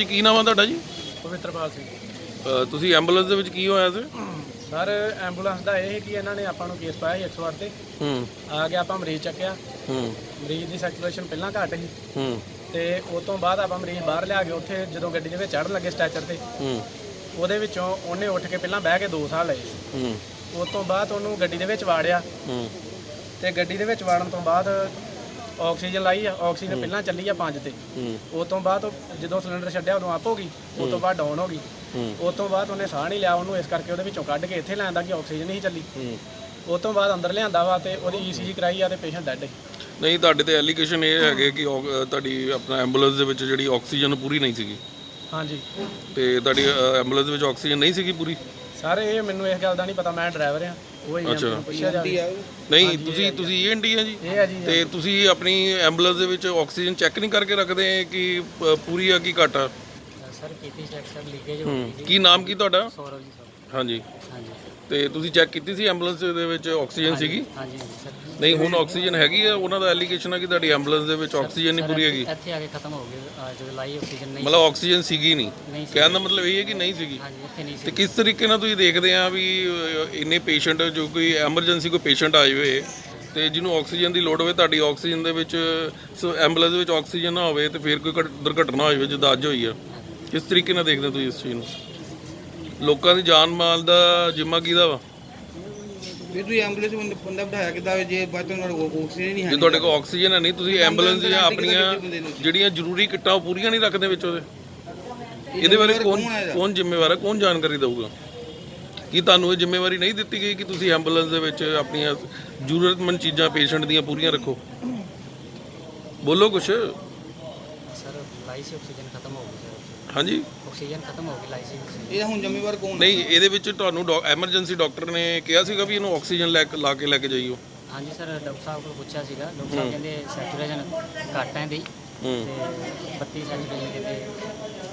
ਭਾਜੀ ਕੀ ਨਾਮ ਆ ਤੁਹਾਡਾ ਜੀ? ਪਵਿੱਤਰਪਾਲ ਸਿੰਘ। ਅ, ਤੁਸੀਂ ਐਂਬੂਲੈਂਸ ਦੇ ਵਿੱਚ ਕੀ ਹੋਇਆ ਸੀ? ਸਰ ਐਂਬੂਲੈਂਸ ਦਾ ਇਹ ਕਿ ਇਹਨਾਂ ਨੇ ਆਪਾਂ ਨੂੰ ਕੇਸ ਪਾਇਆ ਸੀ 108 ਤੇ। ਹੂੰ। ਆ ਕੇ ਆਪਾਂ ਮਰੀਜ਼ ਚੱਕਿਆ। ਹੂੰ। ਮਰੀਜ਼ ਦੀ ਸੈਚੁਰੇਸ਼ਨ ਪਹਿਲਾਂ ਘੱਟ ਸੀ। ਹੂੰ। ਤੇ ਉਸ ਤੋਂ ਬਾਅਦ ਆਪਾਂ ਮਰੀਜ਼ ਬਾਹਰ ਲਿਆ ਕੇ ਉੱਥੇ ਜਦੋਂ ਗੱਡੀ ਦੇ ਵਿੱਚ ਚੜ੍ਹਨ ਲੱਗੇ ਸਟੈਚਰ ਤੇ। ਹੂੰ। ਉਹਦੇ ਵਿੱਚੋਂ ਉਹਨੇ ਉੱਠ ਕੇ ਪਹਿਲਾਂ ਬਹਿ ਕੇ ਦੋ ਸਾਹ ਲਏ। ਹੂੰ। ਉਸ ਤੋਂ ਬਾਅਦ ਉਹਨੂੰ ਗੱਡੀ ਦੇ ਵਿੱਚ ਵਾੜਿਆ। ਹੂੰ। ਤੇ ਗੱਡੀ ਦੇ ਵਿੱਚ ਵਾੜਨ ਤੋਂ ਬਾਅਦ ਆਕਸੀਜਨ ਲਾਈ ਆ ਆਕਸੀਜਨ ਪਹਿਲਾਂ ਚੱਲੀ ਆ 5 ਤੇ। ਹੂੰ। ਉਸ ਤੋਂ ਬਾਅਦ ਉਹ ਜਦੋਂ ਸਿਲੰਡਰ ਛੱਡਿਆ ਉਦੋਂ ਆਪ ਹੋ ਗਈ ਉਸ ਤੋਂ ਬਾਅਦ ਡਾਊਨ ਹੋ ਗਈ। ਹੂੰ। ਉਸ ਤੋਂ ਬਾਅਦ ਉਹਨੇ ਸਾਹ ਨਹੀਂ ਲਿਆ ਉਹਨੂੰ ਇਸ ਕਰਕੇ ਉਹਦੇ ਵਿੱਚੋਂ ਕੱਢ ਕੇ ਇੱਥੇ ਲੈਂਦਾ ਕਿ ਆਕਸੀਜਨ ਨਹੀਂ ਚੱਲੀ। ਹੂੰ। ਉਸ ਤੋਂ ਬਾਅਦ ਅੰਦਰ ਲਿਆਂਦਾ ਵਾ ਤੇ ਉਹਦੀ ਈਸੀਜੀ ਕਰਾਈ ਆ ਤੇ ਪੇਸ਼ੈਂਟ ਡੈਡ ਹੈ ਨਹੀਂ ਤੁਹਾਡੇ ਤੇ ਐਲੀਗੇਸ਼ਨ ਇਹ ਹੈਗੇ ਕਿ ਔਕ- ਅ, ਤੁਹਾਡੀ ਆਪਣਾ ਐਂਬੂਲੈਂਸ ਦੇ ਵਿੱਚ ਜਿਹੜੀ ਆਕਸੀਜਨ ਪੂਰੀ ਨਹੀਂ ਸੀਗੀ। ਹਾਂਜੀ। ਤੇ ਤੁਹਾਡੀ ਐਂਬੂਲੈਂਸ ਦੇ ਵਿੱਚ ਆਕਸੀਜਨ ਨਹੀਂ ਸੀਗੀ ਪੂਰੀ? ਸਰ ਇਹ ਮੈਨੂੰ ਇਸ ਗੱਲ ਦਾ ਨਹੀਂ ਪਤਾ ਮੈਂ ਡਰਾਈਵਰ ਆ ਉਹ ਪੁੱਛਿਆ ਜਾਵੇ ਨਹੀਂ ਤੁਸੀਂ ਤੁਸੀਂ ਏਐਨਡੀ ਆ ਜੀ? ਇਹ ਆ ਜੀ ਤੇ ਤੁਸੀਂ ਆਪਣੀ ਐਂਬੂਲੈਂਸ ਦੇ ਵਿੱਚ ਆਕਸੀਜਨ ਚੈੱਕ ਨਹੀਂ ਕਰਕੇ ਰੱਖਦੇ ਕਿ ਪੂਰੀ ਆ ਕਿ ਘੱਟ ਆ? ਸਰ ਕੀਤੀ ਚੈੱਕ ਸਰ ਲੀਕੇਜ ਹੂੰ ਕੀ ਨਾਮ ਕੀ ਤੁਹਾਡਾ? ਸੌਰਵ ਜੀ ਸਰ। ਹਾਂਜੀ। ਹਾਂਜੀ। ਤੇ ਤੁਸੀਂ ਚੈੱਕ ਕੀਤੀ ਸੀ ਐਂਬੂਲੈਂਸ ਦੇ ਵਿੱਚ ਆਕਸੀਜਨ ਸੀਗੀ? ਹਾਂਜੀ ਸਰ ਨਹੀਂ ਹੁਣ ਆਕਸੀਜਨ ਹੈਗੀ ਆ? ਉਹਨਾਂ ਦਾ ਐਲੀਗੇਸ਼ਨ ਹੈ ਕਿ ਤੁਹਾਡੀ ਐਂਬੂਲੈਂਸ ਦੇ ਵਿੱਚ ਆਕਸੀਜਨ ਨਹੀਂ ਪੂਰੀ ਹੈਗੀ? ਇੱਥੇ ਆ ਕੇ ਖਤਮ ਹੋ ਗਈ ਜਦੋਂ ਲਾਈ ਆਕਸੀਜਨ ਨਹੀਂ ਮਤਲਬ ਆਕਸੀਜਨ ਸੀਗੀ ਨਹੀਂ। ਕਹਿਣ ਦਾ ਮਤਲਬ ਇਹ ਹੈ ਕਿ ਨਹੀਂ ਸੀਗੀ? ਹਾਂਜੀ ਇੱਥੇ ਨਹੀਂ ਤੇ ਕਿਸ ਤਰੀਕੇ ਨਾਲ ਤੁਸੀਂ ਦੇਖਦੇ ਆ ਵੀ ਇੰਨੇ ਪੇਸ਼ੈਂਟ ਜੋ ਕੋਈ ਐਮਰਜੈਂਸੀ ਕੋਈ ਪੇਸ਼ੈਂਟ ਆਏ ਹੋਏ ਤੇ ਜਿਹਨੂੰ ਆਕਸੀਜਨ ਦੀ ਲੋੜ ਹੋਵੇ ਤੁਹਾਡੀ ਆਕਸੀਜਨ ਦੇ ਵਿੱਚ ਸੋ ਐਂਬੂਲੈਂਸ ਦੇ ਵਿੱਚ ਆਕਸੀਜਨ ਨਾ ਹੋਵੇ ਤੇ ਫਿਰ ਕੋਈ ਘਟ- ਦੁਰਘਟਨਾ ਹੋ ਜਾਵੇ ਜਿੱਦਾਂ ਅੱਜ ਹੋਈ ਆ। ਕਿਸ ਤਰੀਕੇ ਨਾਲ ਦੇਖਦੇ ਤੁਸੀਂ ਇਸ ਚੀਜ਼ ਨੂੰ? ਲੋਕਾਂ ਦੀ ਜਾਨ ਮਾਲ ਦਾ ਜਿੰਮਾ ਕਿਹਦਾ ਵਾ? ਫਿਰ ਤੁਸੀਂ ਐਂਬੂਲੈਂਸ ਬੰਦਾ ਬੰਦਾ ਬਿਠਾਇਆ ਕਿੱਦਾਂ ਵੇ ਜੇ ਬਾਅਦ ਚੋਂ ਆਕਸੀਜਨ ਨਹੀਂ ਹੈ ਜੇ ਤੁਹਾਡੇ ਕੋਲ ਆਕਸੀਜਨ ਹੈ ਨਹੀਂ ਤੁਸੀਂ ਐਂਬੂਲੈਂਸ ਦੀਆਂ ਆਪਣੀਆਂ ਜਿਹੜੀਆਂ ਜ਼ਰੂਰੀ ਕਿੱਟਾਂ ਉਹ ਪੂਰੀਆਂ ਨਹੀਂ ਰੱਖਦੇ ਵਿੱਚ ਉਹਦੇ। ਇਹਦੇ ਬਾਰੇ ਕੌਣ ਕੌਣ ਜ਼ਿੰਮੇਵਾਰ ਹੈ? ਕੌਣ ਜਾਣਕਾਰੀ ਦਊਗਾ? ਕੀ ਤੁਹਾਨੂੰ ਇਹ ਜ਼ਿੰਮੇਵਾਰੀ ਨਹੀਂ ਦਿੱਤੀ ਗਈ ਕਿ ਤੁਸੀਂ ਐਂਬੂਲੈਂਸ ਦੇ ਵਿੱਚ ਆਪਣੀਆਂ ਜ਼ਰੂਰਤਮੰਦ ਚੀਜ਼ਾਂ ਪੇਸ਼ੈਂਟ ਦੀਆਂ ਪੂਰੀਆਂ ਰੱਖੋ? ਬੋਲੋ ਕੁਛ। ਸਰ ਲਾਈ ਸੀ ਆਕਸੀਜਨ ਖਤਮ ਹੋ ਗਈ ਸਰ ਹਾਂਜੀ। ਆਕਸੀਜਨ ਖਤਮ ਹੋ ਗਈ ਲਾਈ ਸੀ ਆਕਸੀਜਨ। ਇਹ ਹੁਣ ਜ਼ਿੰਮੇਵਾਰ ਕੌਣ ਹੈ ਨਹੀਂ ਇਹਦੇ ਵਿੱਚ ਤੁਹਾਨੂੰ ਐਮਰਜੈਂਸੀ ਡਾਕਟਰ ਨੇ ਕਿਹਾ ਸੀਗਾ ਵੀ ਇਹਨੂੰ ਆਕਸੀਜਨ ਲੈ ਕੇ ਲਾ ਕੇ ਲੈ ਕੇ ਜਾਈਓ। ਹਾਂਜੀ ਸਰ ਡਾਕਟਰ ਸਾਹਿਬ ਕੋਲ ਪੁੱਛਿਆ ਸੀਗਾ। ਡਾਕਟਰ ਸਾਹਿਬ ਕਹਿੰਦੇ ਸੈਚੁਰੇਸ਼ਨ ਘੱਟ ਹੈ ਦੀ ਹੂੰ। ਤੇ 32 ਸੈਚੁਰੇਸ਼ਨ ਕਹਿੰਦੇ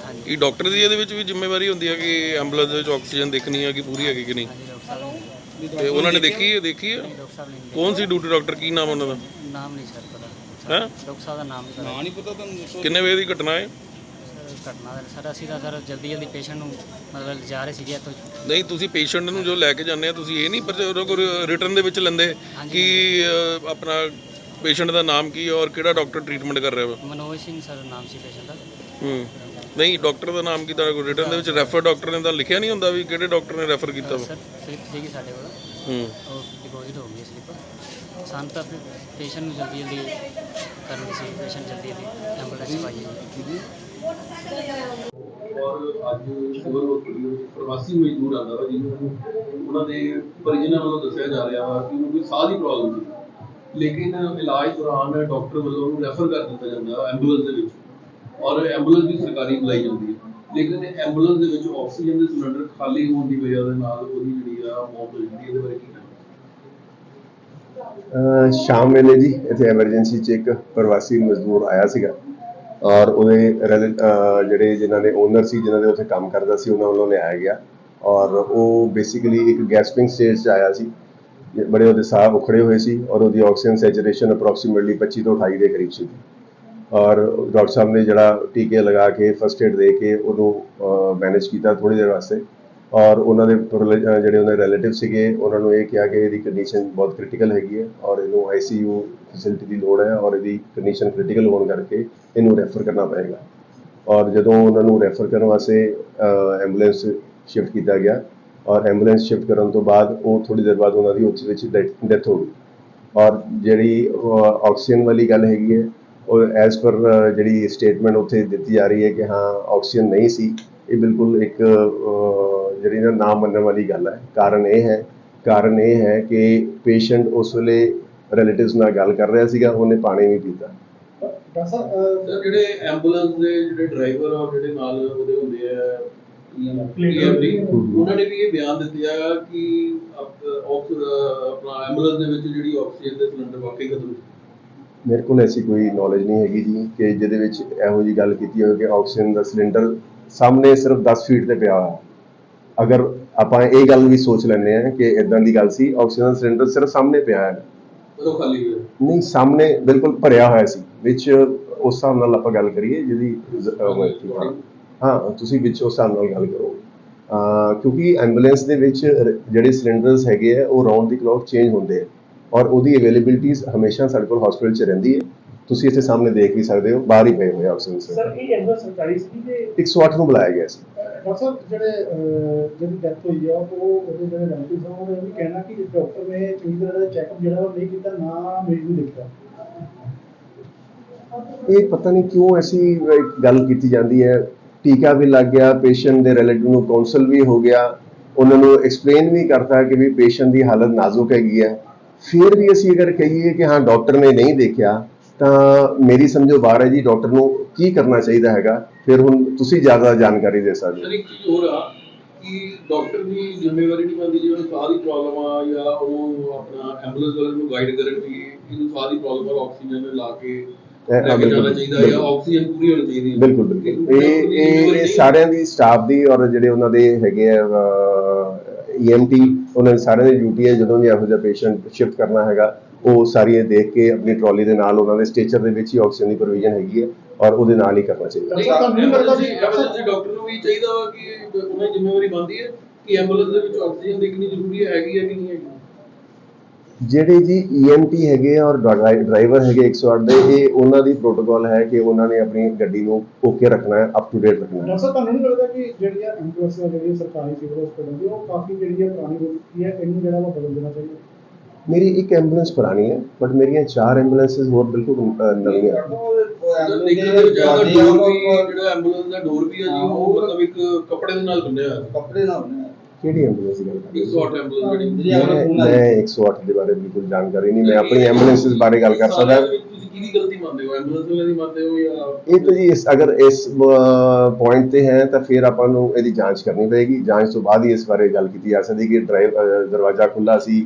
ਹਾਂਜੀ। ਇਹ ਡਾਕਟਰ ਦੀ ਇਹਦੇ ਵਿੱਚ ਵੀ ਜ਼ਿੰਮੇਵਾਰੀ ਹੁੰਦੀ ਹੈ ਕਿ ਐਂਬੂਲੈਂਸ ਦੇ ਵਿੱਚ ਆਕਸੀਜਨ ਦੇਖਣੀ ਹੈ ਕਿ ਪੂਰੀ ਹੈਗੀ ਕਿ ਨਹੀਂ? ਹਾਂਜੀ ਡਾਕਟਰ ਸਾਹਿਬ ਨੇ ਤੇ ਉਹਨਾਂ ਨੇ ਦੇਖੀ ਹੈ ਦੇਖੀ ਹੈ? ਡਾਕਟਰ ਸਾਹਿਬ ਨੇ ਕੌਣ ਸੀ ਡਿਊਟੀ ਡਾਕਟਰ? ਕੀ ਨਾਮ ਉਹਨਾਂ ਦਾ? ਨਾਮ ਨਹੀਂ ਸਰ ਪਤਾ। ਹੈ? ਡਾਕਟਰ ਸਾਹਿਬ ਦਾ ਨਾਮ ਨਹੀਂ ਪਤਾ ਨਾ ਨਹੀਂ ਪਤਾ ਤੁਹਾਨੂੰ ਕਿੰਨੇ ਵਜੇ ਦੀ ਘਟਨਾ ਹੈ? ਸਰ ਘਟਨਾ ਦਾ ਸਰ ਅਸੀਂ ਤਾਂ ਸਰ ਜਲਦੀ ਜਲਦੀ ਪੇਸ਼ੈਂਟ ਨੂੰ ਮਤਲਬ ਜਾ ਰਹੇ ਸੀਗੇ ਇੱਥੋਂ ਨਹੀਂ ਤੁਸੀਂ ਪੇਸ਼ੈਂਟ ਨੂੰ ਜੋ ਲੈ ਕੇ ਜਾਂਦੇ ਆ ਤੁਸੀਂ ਇਹ ਨਹੀਂ ਪਰ ਉਹਦੇ ਕੋਲ ਰਿਟਰਨ ਦੇ ਵਿੱਚ ਲੈਂਦੇ ਕਿ ਅਹ, ਆਪਣਾ ਪੇਸ਼ੈਂਟ ਦਾ ਨਾਮ ਕੀ ਹੈ ਔਰ ਕਿਹੜਾ ਡਾਕਟਰ ਟ੍ਰੀਟਮੈਂਟ ਕਰ ਰਿਹਾ ਵਾ? ਮਨੋਜ ਸਿੰਘ ਸਰ ਨਾਮ ਸੀ ਪੇਸ਼ੈਂਟ ਦਾ। ਹੂੰ। ਨਹੀਂ ਡਾਕਟਰ ਦਾ ਨਾਮ ਕੀ ਕੋਲ? ਰਿਟਰਨ ਦੇ ਵਿੱਚ ਰੈਫਰ ਡਾਕਟਰ ਨੇ ਤਾਂ ਲਿਖਿਆ ਨਹੀਂ ਹੁੰਦਾ ਵੀ ਕਿਹੜੇ ਡਾਕਟਰ ਨੇ ਰੈਫਰ ਕੀਤਾ ਵਾ? ਸਰ ਸਲਿੱਪ ਸੀਗੀ ਸਾਡੇ ਕੋਲ। ਹੂੰ। ਉਹ ਡਿਪੋਜ਼ਿਟ ਹੋ ਗਈ ਸਲਿੱਪ ਸਾਨੂੰ ਤਾਂ ਪੇਸ਼ੈਂਟ ਨੂੰ ਜਲਦੀ ਜਲਦੀ ਕਰਨੀ ਸੀ ਪੇਸ਼ੈਂਟ ਜਲਦੀ ਜਲਦੀ ਐਂਬੂਲੈਂਸ ਪਾਈਏ। ਜੀ ਔਰ ਅੱਜ ਸਿਵਲ ਹਸਪੀਟਲ ਵਿੱਚ ਪ੍ਰਵਾਸੀ ਮਜ਼ਦੂਰ ਆਉਂਦਾ ਵਾ ਜਿਹਨੂੰ ਉਹਨਾਂ ਦੇ ਪਰਿਜਨਾਂ ਵੱਲੋਂ ਦੱਸਿਆ ਜਾ ਰਿਹਾ ਵਾ ਕਿ ਉਹਨੂੰ ਕੋਈ ਸਾਹ ਦੀ ਪ੍ਰੋਬਲਮ ਸੀ। ਲੇਕਿਨ ਇਲਾਜ ਦੌਰਾਨ ਡਾਕਟਰ ਵੱਲੋਂ ਉਹਨੂੰ ਰੈਫਰ ਕਰ ਦਿੱਤਾ ਜਾਂਦਾ ਐਂਬੂਲੈਂਸ ਦੇ ਵਿੱਚ। ਔਰ ਐਂਬੂਲੈਂਸ ਵੀ ਸਰਕਾਰੀ ਬੁਲਾਈ ਜਾਂਦੀ ਹੈ। ਲੇਕਿਨ ਐਂਬੂਲੈਂਸ ਦੇ ਵਿੱਚ ਆਕਸੀਜਨ ਦੇ ਸਿਲੰਡਰ ਖਾਲੀ ਹੋਣ ਦੀ ਵਜ੍ਹਾ ਦੇ ਨਾਲ ਉਹਦੀ ਜਿਹੜੀ ਆ ਮੌਤ ਹੋ ਜਾਂਦੀ ਹੈ। ਇਹਦੇ ਬਾਰੇ ਕੀ ਸ਼ਾਮ ਵੇਲੇ ਜੀ ਇੱਥੇ ਐਮਰਜੈਂਸੀ 'ਚ ਇੱਕ ਪ੍ਰਵਾਸੀ ਮਜ਼ਦੂਰ ਆਇਆ ਸੀਗਾ। ਔਰ ਉਹਦੇ ਰਿਲੇ- ਜਿਹੜੇ ਜਿਨ੍ਹਾਂ ਦੇ ਓਨਰ ਸੀ, ਜਿਨ੍ਹਾਂ ਦੇ ਉੱਥੇ ਕੰਮ ਕਰਦਾ ਸੀ, ਉਹਨਾਂ ਵੱਲੋਂ ਲਿਆਇਆ ਗਿਆ। ਔਰ ਉਹ ਬੇਸਿਕਲੀ ਇੱਕ ਗੈਸਪਿੰਗ ਸਟੇਜ 'ਚ ਆਇਆ ਸੀ। ਬੜੇ ਉਹਦੇ ਸਾਹ ਉਖੜੇ ਹੋਏ ਸੀ ਔਰ ਉਹਦੀ ਆਕਸੀਜਨ ਸੈਚੁਰੇਸ਼ਨ ਅਪਰੋਕਸੀਮੇਟਲੀ 25 ਤੋਂ 28 ਦੇ ਕਰੀਬ ਸੀ। ਔਰ ਡਾਕਟਰ ਸਾਹਿਬ ਨੇ ਜਿਹੜਾ ਟੀਕੇ ਲਗਾ ਕੇ ਫਸਟ ਏਡ ਦੇ ਕੇ ਉਹਨੂੰ ਮੈਨੇਜ ਕੀਤਾ ਥੋੜੀ ਦੇਰ ਵਾਸਤੇ। ਔਰ ਉਹਨਾਂ ਦੇ ਰਿਲੇ- ਜਿਹੜੇ ਉਹਨਾਂ ਦੇ ਰਿਲੇਟਿਵ ਸੀਗੇ, ਉਹਨਾਂ ਨੂੰ ਇਹ ਕਿਹਾ ਕਿ ਇਹਦੀ ਕੰਡੀਸ਼ਨ ਬਹੁਤ ਕ੍ਰਿਟੀਕਲ ਹੈਗੀ ਹੈ ਔਰ ਇਹਨੂੰ ਆਈਸੀਯੂ ਫੈਸਿਲਿਟੀ ਦੀ ਲੋੜ ਹੈ ਔਰ ਇਹਦੀ ਕੰਡੀਸ਼ਨ ਕ੍ਰਿਟੀਕਲ ਹੋਣ ਕਰਕੇ ਇਹਨੂੰ ਰੈਫਰ ਕਰਨਾ ਪਏਗਾ। ਔਰ ਜਦੋਂ ਉਹਨਾਂ ਨੂੰ ਰੈਫਰ ਕਰਨ ਵਾਸਤੇ ਐਂਬੂਲੈਂਸ ਸ਼ਿਫਟ ਕੀਤਾ ਗਿਆ, ਔਰ ਐਂਬੂਲੈਂਸ ਸ਼ਿਫਟ ਕਰਨ ਤੋਂ ਬਾਅਦ ਉਹ ਥੋੜੀ ਦੇਰ ਬਾਅਦ ਉਹਨਾਂ ਦੀ ਉੱਥੇ ਵਿੱਚ ਡੈਥ ਹੋ ਗਈ। ਔਰ ਜਿਹੜੀ ਆਕਸੀਜਨ ਵਾਲੀ ਗੱਲ ਹੈਗੀ ਹੈ, ਉਹ ਐਜ਼ ਪਰ ਜਿਹੜੀ ਸਟੇਟਮੈਂਟ ਉੱਥੇ ਦਿੱਤੀ ਜਾ ਰਹੀ ਹੈ ਕਿ ਹਾਂ ਆਕਸੀਜਨ ਨਹੀਂ ਸੀ, ਇਹ ਬਿਲਕੁਲ ਇੱਕ ਜਿਹੜੀ ਨਾ ਨਾ ਮੰਨਣ ਵਾਲੀ ਗੱਲ ਹੈ। ਕਾਰਨ ਇਹ ਹੈ ਕਾਰਨ ਇਹ ਹੈ ਕਿ ਪੇਸ਼ੈਂਟ ਉਸ ਵੇਲੇ ਰਿਲੇਟਿਵਸ ਨਾਲ ਗੱਲ ਕਰ ਰਿਹਾ ਸੀਗਾ ਉਹਨੇ ਪਾਣੀ ਨਹੀਂ ਪੀਤਾ। ਸਰ ਜਿਹੜੇ ਐਂਬੂਲੈਂਸ ਦੇ ਜਿਹੜੇ ਡਰਾਈਵਰ ਔਰ ਜਿਹੜੇ ਨਾਲ ਉਹਦੇ ਹੁੰਦੇ ਆ PMD, ਉਹਨਾਂ ਨੇ ਵੀ ਇਹ ਬਿਆਨ ਦਿੱਤੇ ਆ ਕਿ ਆਪ- ਆਕਸ- ਆਪਣਾ ਐਂਬੂਲੈਂਸ ਦੇ ਵਿੱਚ ਜਿਹੜੀ ਆਕਸੀਜਨ ਦੇ ਸਿਲੰਡਰ ਵਾਕਈ ਖਤਮ ਸੀ। ਮੇਰੇ ਕੋਲ ਐਸੀ ਕੋਈ ਨੌਲੇਜ ਨਹੀਂ ਹੈਗੀ ਜੀ ਕਿ ਜਿਹਦੇ ਵਿੱਚ ਇਹੋ ਜੀ ਗੱਲ ਕੀਤੀ ਹੋਵੇ ਕਿ ਆਕਸੀਜਨ ਦਾ ਸਿਲੰਡਰ ਸਾਹਮਣੇ ਸਿਰਫ 10 ਫੀਟ ਤੇ ਪਿਆ ਹੋਇਆ। ਅਗਰ ਆਪਾਂ ਇਹ ਗੱਲ ਵੀ ਸੋਚ ਲੈਂਦੇ ਆ ਕਿ ਇਦਾਂ ਦੀ ਗੱਲ ਸੀ ਆਕਸੀਜਨ ਸਿਲੰਡਰ ਸਿਰਫ ਸਾਹਮਣੇ ਪਿਆ ਹੈ। ਉਹ ਖਾਲੀ ਹੋਇਆ? ਨਹੀਂ ਸਾਹਮਣੇ ਬਿਲਕੁਲ ਭਰਿਆ ਹੋਇਆ ਸੀ ਵਿੱਚ ਉਸ ਹਿਸਾਬ ਨਾਲ ਆਪਾਂ ਗੱਲ ਕਰੀਏ ਜਿਹਦੀ। ਹਾਂ ਤੁਸੀਂ ਵਿੱਚ ਉਸ ਹਿਸਾਬ ਨਾਲ ਗੱਲ ਕਰੋ। ਕਿਉਂਕਿ ਐਂਬੂਲੈਂਸ ਦੇ ਵਿੱਚ ਜਿਹੜੇ ਸਿਲੰਡਰਸ ਹੈਗੇ ਆ ਉਹ ਰਾਉਂਡ ਦੀ ਕਲੌਕ ਚੇਂਜ ਹੁੰਦੇ ਆ। ਔਰ ਉਹਦੀ ਅਵੇਲੇਬਿਲਿਟੀ ਹਮੇਸ਼ਾ ਸਾਡੇ ਕੋਲ ਹਸਪੀਟਲ 'ਚ ਰਹਿੰਦੀ ਹੈ। ਤੁਸੀਂ ਇੱਥੇ ਸਾਹਮਣੇ ਦੇਖ ਵੀ ਸਕਦੇ ਹੋ ਬਾਹਰ ਹੀ ਪਏ ਹੋਏ ਆਕਸੀਜਨ ਸਰ ਇਹ ਐਂਬੂਲੈਂਸ ਸਰਕਾਰੀ ਸੀ ਤੇ 108 ਨੂੰ ਬੁਲਾਇਆ ਗਿਆ ਸੀ। ਡਾਕਟਰ ਸਾਹਿਬ ਜਿਹੜੇ ਅਹ, ਜਿਹਦੀ ਡੈਥ ਹੋਈ ਆ ਉਹ ਉਹਦੇ ਜਿਹੜੇ ਰਿਲੇਟਿਵਸ ਆ ਉਹਨਾਂ ਨੇ ਇਹ ਵੀ ਕਹਿਣਾ ਕਿ ਡਾਕਟਰ ਨੇ ਚੰਗੀ ਤਰ੍ਹਾਂ ਦਾ ਚੈੱਕਅਪ ਜਿਹੜਾ ਉਹ ਨਹੀਂ ਕੀਤਾ ਨਾ ਮਰੀਜ਼ ਨੂੰ ਦੇਖਿਆ। ਇਹ ਪਤਾ ਨਹੀਂ ਕਿਉਂ ਐਸੀ ਗੱਲ ਕੀਤੀ ਜਾਂਦੀ ਹੈ। ਟੀਕਾ ਵੀ ਲੱਗ ਗਿਆ ਪੇਸ਼ੈਂਟ ਦੇ ਰਿਲੇਟਿਵ ਨੂੰ ਕਾਉਂਸਲ ਵੀ ਹੋ ਗਿਆ। ਉਹਨਾਂ ਨੂੰ ਐਕਸਪਲੇਨ ਵੀ ਕਰਤਾ ਕਿ ਵੀ ਪੇਸ਼ੈਂਟ ਦੀ ਹਾਲਤ ਨਾਜ਼ੁਕ ਹੈਗੀ ਹੈ ਫਿਰ ਵੀ ਅਸੀਂ ਅਗਰ ਕਹੀਏ ਕਿ ਹਾਂ ਡਾਕਟਰ ਨੇ ਨਹੀਂ ਦੇਖਿਆ ਤਾਂ ਮੇਰੀ ਸਮਝੋ ਬਾਹਰ ਹੈ ਜੀ ਡਾਕਟਰ ਨੂੰ ਕੀ ਕਰਨਾ ਚਾਹੀਦਾ ਹੈਗਾ? ਫਿਰ ਹੁਣ ਤੁਸੀਂ ਜ਼ਿਆਦਾ ਜਾਣਕਾਰੀ ਦੇ ਸਕਦੇ ਸਰ ਹੋ ਇੱਕ ਚੀਜ਼ ਹੋਰ ਆ ਕਿ ਡਾਕਟਰ ਦੀ ਜ਼ਿੰਮੇਵਾਰੀ ਨਹੀਂ ਬਣਦੀ ਜਿਵੇਂ ਸਾਹ ਦੀ ਪ੍ਰੋਬਲਮ ਆ ਜਾਂ ਉਹਨੂੰ ਆਪਣਾ ਐਂਬੂਲੈਂਸ ਵਾਲੇ ਨੂੰ ਗਾਈਡ ਕਰਨ ਵੀ ਇਹਨੂੰ ਸਾਹ ਦੀ ਪ੍ਰੋਬਲਮ ਆ ਆਕਸੀਜਨ ਲਾ ਕੇ ਬਿਲਕੁਲ, ਬਿਲਕੁਲ। ਆਕਸੀਜਨ ਪੂਰੀ ਹੋਣੀ ਚਾਹੀਦੀ ਹੈ। ਬਿਲਕੁਲ ਬਿਲਕੁਲ। ਇਹ ਇਹ ਇਹ ਸਾਰਿਆਂ ਦੀ ਸਟਾਫ ਦੀ ਔਰ ਜਿਹੜੇ ਉਹਨਾਂ ਦੇ ਹੈਗੇ ਆ ਈਐਮਟੀ ਉਹਨਾਂ ਦੇ ਸਾਰਿਆਂ ਦੀ ਡਿਊਟੀ ਹੈ ਜਦੋਂ ਵੀ ਇਹੋ ਜਿਹਾ ਪੇਸ਼ੈਂਟ ਸ਼ਿਫਟ ਕਰਨਾ ਹੈਗਾ। ਉਹ ਸਾਰੀਆਂ ਦੇਖ ਕੇ ਆਪਣੀ ਟਰਾਲੀ ਦੇ ਨਾਲ ਉਹਨਾਂ ਦੇ ਸਟੇਚਰ ਦੇ ਵਿੱਚ ਹੀ ਆਕਸੀਜਨ ਦੀ ਪ੍ਰੋਵੀਜ਼ਨ ਹੈਗੀ ਹੈ ਔਰ ਉਹਦੇ ਨਾਲ ਹੀ ਕਰਨਾ ਚਾਹੀਦਾ। ਨਹੀਂ, ਡਾਕਟਰ ਤੁਹਾਨੂੰ ਨਹੀਂ ਲੱਗਦਾ ਵੀ- ਐਮਰਜੈਂਸੀ ਡਾਕਟਰ ਨੂੰ ਵੀ ਚਾਹੀਦਾ ਵਾ ਕਿ ਉਹਨਾਂ ਦੀ ਜ਼ਿੰਮੇਵਾਰੀ ਬਣਦੀ ਹੈ ਕਿ ਐਂਬੂਲੈਂਸ ਦੇ ਵਿੱਚ ਆਕਸੀਜਨ ਦੇਖਣੀ ਜ਼ਰੂਰੀ ਹੈਗੀ ਹੈ ਕਿ ਨਹੀਂ ਹੈਗੀ? ਜਿਹੜੇ ਜੀ ਈਐਮਟੀ ਹੈਗੇ ਆ ਔਰ ਡਰਾਈਵਰ ਹੈਗੇ 108 ਦੇ ਇਹ ਉਹਨਾਂ ਦੀ ਪ੍ਰੋਟੋਕਾਲ ਹੈ ਕਿ ਉਹਨਾਂ ਨੇ ਆਪਣੀ ਗੱਡੀ ਨੂੰ ਓਕੇ ਰੱਖਣਾ ਹੈ ਅਪ ਟੂ ਡੇਟ ਰੱਖਣਾ ਹੈ। ਸਾਹਿਬ ਤੁਹਾਨੂੰ ਨਹੀਂ ਲੱਗਦਾ ਕਿ ਜਿਹੜੀਆਂ ਐਂਬੂਲੈਂਸਾਂ ਜਿਹੜੀਆਂ ਸਰਕਾਰੀ ਸਿਵਲ ਹਸਪਤਾਲ ਦੀ ਉਹ ਕਾਫੀ ਜਿਹੜੀ ਹੈ ਪੁਰਾਣੀ ਹੋ ਚੁੱਕੀ ਹੈ ਇਹਨੂੰ ਜਿਹੜਾ ਵਾ ਬਦਲ ਦੇਣਾ ਚਾਹੀਦਾ? ਮੇਰੀ ਇੱਕ ਐਂਬੂਲੈਂਸ ਪੁਰਾਣੀ ਹੈ ਬਟ ਮੇਰੀਆਂ ਚਾਰ ਐਂਬੂਲੈਂਸਸ ਹੋਰ ਬਿਲਕੁਲ ਨਵੀਆਂ ਜਿਹੜਾ ਐਂਬੂਲੈਂਸ ਦਾ ਡੋਰ ਵੀ ਹੈ ਜੀ ਉਹ ਮਤਲਬ ਇੱਕ ਕੱਪੜੇ ਦੇ ਨਾਲ ਬੰਨਿਆ ਹੋਇਆ। ਕੱਪੜੇ ਨਾਲ ਹੁੰਦੇ ਆ ਕਿਹੜੀ ਐਂਬੂਲੈਂਸ ਦੀ ਗੱਲ ਕਰ ਰਹੇ ਹੋ? 108 ਐਂਬੂਲੈਂਸ ਜਿਹੜੀ ਮੈਂ ਖੂਨ ਨਾਲ ਮੈਂ 108 ਦੇ ਬਾਰੇ ਬਿਲਕੁਲ ਜਾਣਕਾਰੀ ਨਹੀਂ ਮੈਂ ਆਪਣੀ ਐਂਬੂਲੈਂਸ ਬਾਰੇ ਗੱਲ ਕਰ ਸਕਦਾ। ਕਿਹਦੀ ਗਲਤੀ ਮੰਨਦੇ ਹੋ? ਐਂਬੂਲੈਂਸ ਵਾਲੇ ਦੀ ਮੰਨਦੇ ਹੋ ਜਾਂ ਇਹ ਤਾਂ ਜੀ ਇਸ ਅਗਰ ਇਸ ਪੁਆਇੰਟ ਤੇ ਹੈ ਤਾਂ ਫਿਰ ਆਪਾਂ ਨੂੰ ਇਹਦੀ ਜਾਂਚ ਕਰਨੀ ਪਏਗੀ। ਜਾਂਚ ਤੋਂ ਬਾਅਦ ਹੀ ਇਸ ਬਾਰੇ ਗੱਲ ਕੀਤੀ ਜਾ ਸਕਦੀ ਕਿ ਡਰਾਈਵ ਦਰਵਾਜ਼ਾ ਖੁੱਲਾ ਸੀ